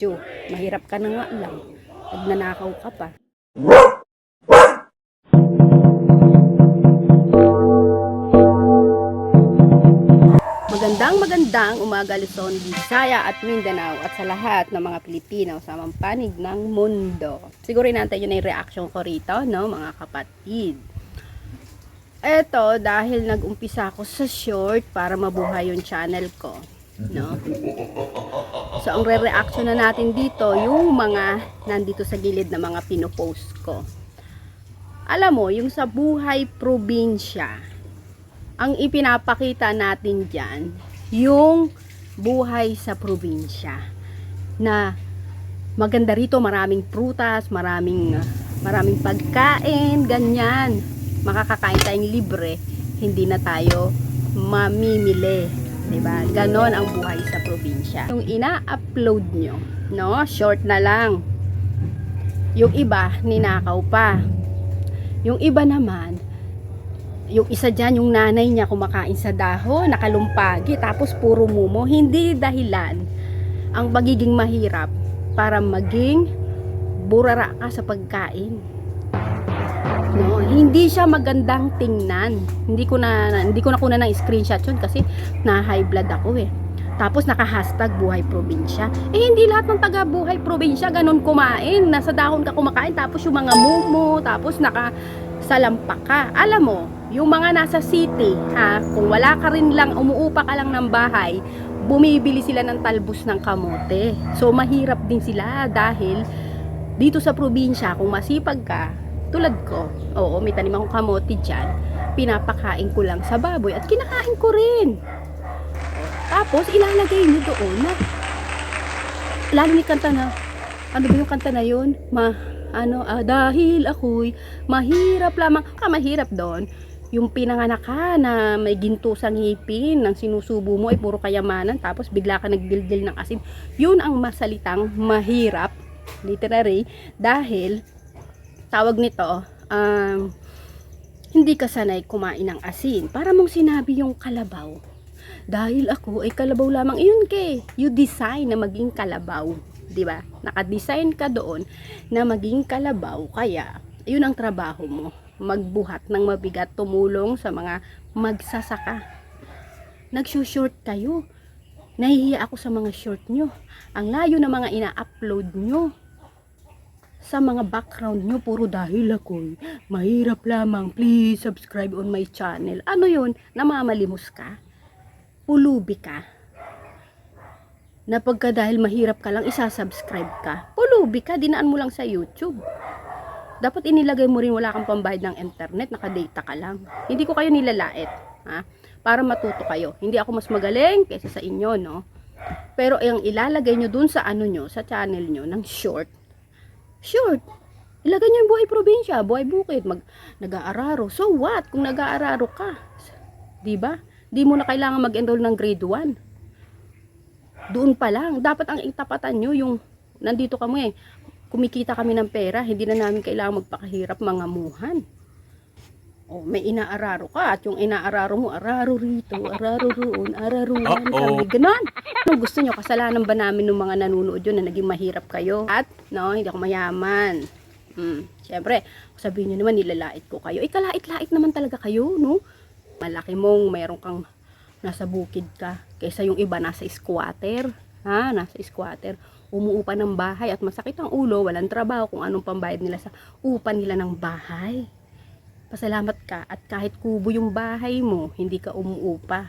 Tiyo, mahirap ka na nga lang. Pag nanakaw ka pa. Magandang magandang umaga Luzon, Visaya at Mindanao at sa lahat ng mga Pilipino sa panig ng mundo. Siguro inaantay nyo na yung reaction ko rito, no, mga kapatid. Eto, dahil nag-umpisa ako sa short para mabuhay yung channel ko, no. So, ang re-reaction na natin dito, yung mga nandito sa gilid na mga pinopost ko. Alam mo, yung sa buhay probinsya, ang ipinapakita natin dyan, yung buhay sa probinsya. Na maganda rito, maraming prutas, maraming, maraming pagkain, ganyan. Makakakain tayong libre, hindi na tayo mamimili. 'Di ba? Ganon ang buhay sa probinsya. Yung ina-upload nyo, no? Short na lang. Yung iba, ninakaw pa. Yung iba naman, yung isa dyan, yung nanay niya kumakain sa dahon, nakalumpagi, tapos puro mumo. Hindi dahilan ang magiging mahirap para maging burara ka sa pagkain. Hindi siya magandang tingnan. Hindi ko na hindi ko na kuna ng screenshot 'yun kasi na high blood ako eh. Tapos naka-hashtag buhay probinsya. Eh hindi lahat ng taga buhay probinsya ganun kumain. Nasa dahon ka kumakain tapos yung mga mumo, tapos naka salampak ka. Alam mo, yung mga nasa city, ha, kung wala ka rin lang, umuupa ka lang ng bahay, bumibili sila ng talbos ng kamote. So mahirap din sila dahil dito sa probinsya, kung masipag ka, tulad ko, oo, may tanim akong kamote dyan, pinapakain ko lang sa baboy at kinakain ko rin. Tapos, ilalagay nyo doon na, lalo ni kanta na, ano ba yung kanta na yun? Ma, ano, ah, dahil ako'y mahirap lamang, ka mahirap doon, yung pinanganak ka na may ginto sa ngipin, nang sinusubo mo ay puro kayamanan, tapos bigla ka nagdildil ng asin. Yun ang masalitang mahirap, literary, dahil tawag nito, um, hindi ka sanay kumain ng asin. Para mong sinabi yung kalabaw. Dahil ako ay kalabaw lamang. Iyon ke, you design na maging kalabaw. ba? Naka-design ka doon na maging kalabaw. Kaya, yun ang trabaho mo. Magbuhat ng mabigat, tumulong sa mga magsasaka. Nagsushort kayo. Nahihiya ako sa mga short nyo. Ang layo ng mga ina-upload nyo sa mga background nyo, puro dahil ako'y mahirap lamang, please subscribe on my channel. Ano yun? Namamalimos ka? Pulubi ka? Na pagka dahil mahirap ka lang, isasubscribe ka? Pulubi ka, dinaan mo lang sa YouTube. Dapat inilagay mo rin wala kang pambayad ng internet, nakadata ka lang. Hindi ko kayo nilalait, ha? Para matuto kayo. Hindi ako mas magaling kaysa sa inyo, no? Pero ang ilalagay nyo dun sa ano nyo, sa channel nyo, ng short, Short. Ilagay niyo yung buhay probinsya, buhay bukid, mag nag-aararo. So what kung nag-aararo ka? 'Di ba? Di mo na kailangan mag-enroll ng grade 1. Doon pa lang, dapat ang itapatan niyo yung nandito kami, kumikita kami ng pera, hindi na namin kailangan magpakahirap mga muhan. Oh, may inaararo ka at yung inaararo mo, araro rito, araro roon, araruan Uh-oh. kami. Ganon. Anong gusto nyo? Kasalanan ba namin ng mga nanonood yun na naging mahirap kayo? At, no, hindi ako mayaman. Hmm, syempre, sabihin nyo naman, nilalait ko kayo. Eh, kalait-lait naman talaga kayo, no? Malaki mong mayroon kang nasa bukid ka. Kaysa yung iba nasa squatter. Ha? Nasa squatter. Umuupa ng bahay at masakit ang ulo, walang trabaho kung anong pambayad nila sa upa nila ng bahay. Pasalamat ka at kahit kubo yung bahay mo, hindi ka umuupa.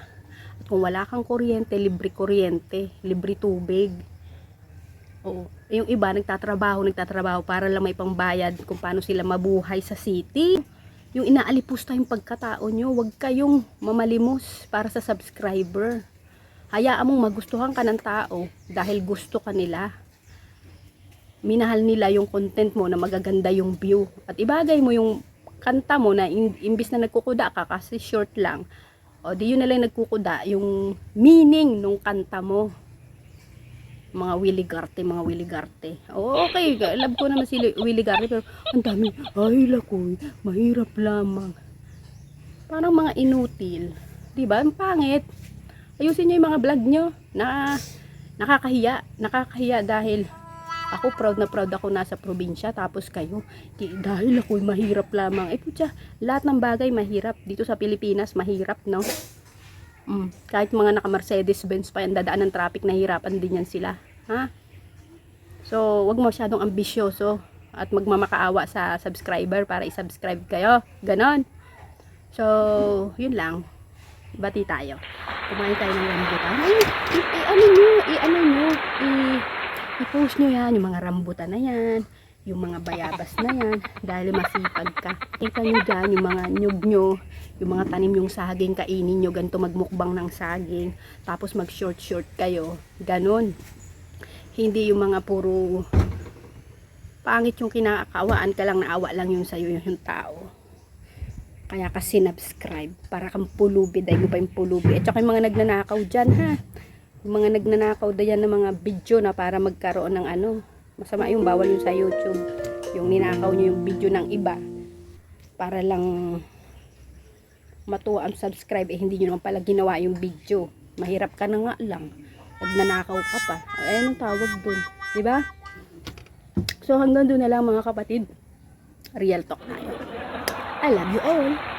At kung wala kang kuryente, libre kuryente, libre tubig. Oo. Eh, Yung iba nagtatrabaho, nagtatrabaho para lang may pangbayad kung paano sila mabuhay sa city. Yung inaalipusta yung pagkatao nyo, huwag kayong mamalimos para sa subscriber. Hayaan mong magustuhan ka ng tao dahil gusto ka nila. Minahal nila yung content mo na magaganda yung view. At ibagay mo yung kanta mo na in, imbis na nagkukuda ka kasi short lang. O di yun na lang nagkukuda yung meaning nung kanta mo mga Willy Garte, mga Willy Garte. O, okay, love ko naman si Willy Garte, pero ang dami, ay lakoy, mahirap lamang. Parang mga inutil. Diba? Ang pangit. Ayusin nyo yung mga vlog nyo na nakakahiya. Nakakahiya dahil Ako proud na proud ako nasa probinsya tapos kayo di, dahil ako mahirap lamang. Eh putya, lahat ng bagay mahirap dito sa Pilipinas mahirap no. Mm, kahit mga naka Mercedes Benz pa yan dadaan ng traffic nahihirapan din yan sila. Ha? So, wag masyadong ambisyoso at magmamakaawa sa subscriber para i-subscribe kayo. Ganon. So, yun lang. Bati tayo. Kumain tayo ng rambutan. Ay, i- i- ano nyo, i-ano nyo, i- i-post nyo yan, yung mga rambutan na yan, yung mga bayabas na yan, dahil masipag ka. Kita nyo dyan, yung mga nyug nyo, yung mga tanim yung saging, kainin nyo, ganito magmukbang ng saging, tapos mag-short-short kayo, ganon. Hindi yung mga puro pangit yung kinakawaan ka lang, naawa lang yung sa'yo yung tao. Kaya ka sinubscribe para kang pulubi dahil mo pa yung pulubi. At saka yung mga nagnanakaw dyan ha. Yung mga nagnanakaw dyan ng mga video na para magkaroon ng ano. Masama yung bawal yung sa YouTube. Yung ninakaw nyo yung video ng iba. Para lang matuwa ang subscribe eh hindi nyo naman pala ginawa yung video. Mahirap ka na nga lang. Pag nanakaw ka pa. Eh, anong tawag dun? ba? So hanggang doon na lang mga kapatid. Real talk tayo. I love you all.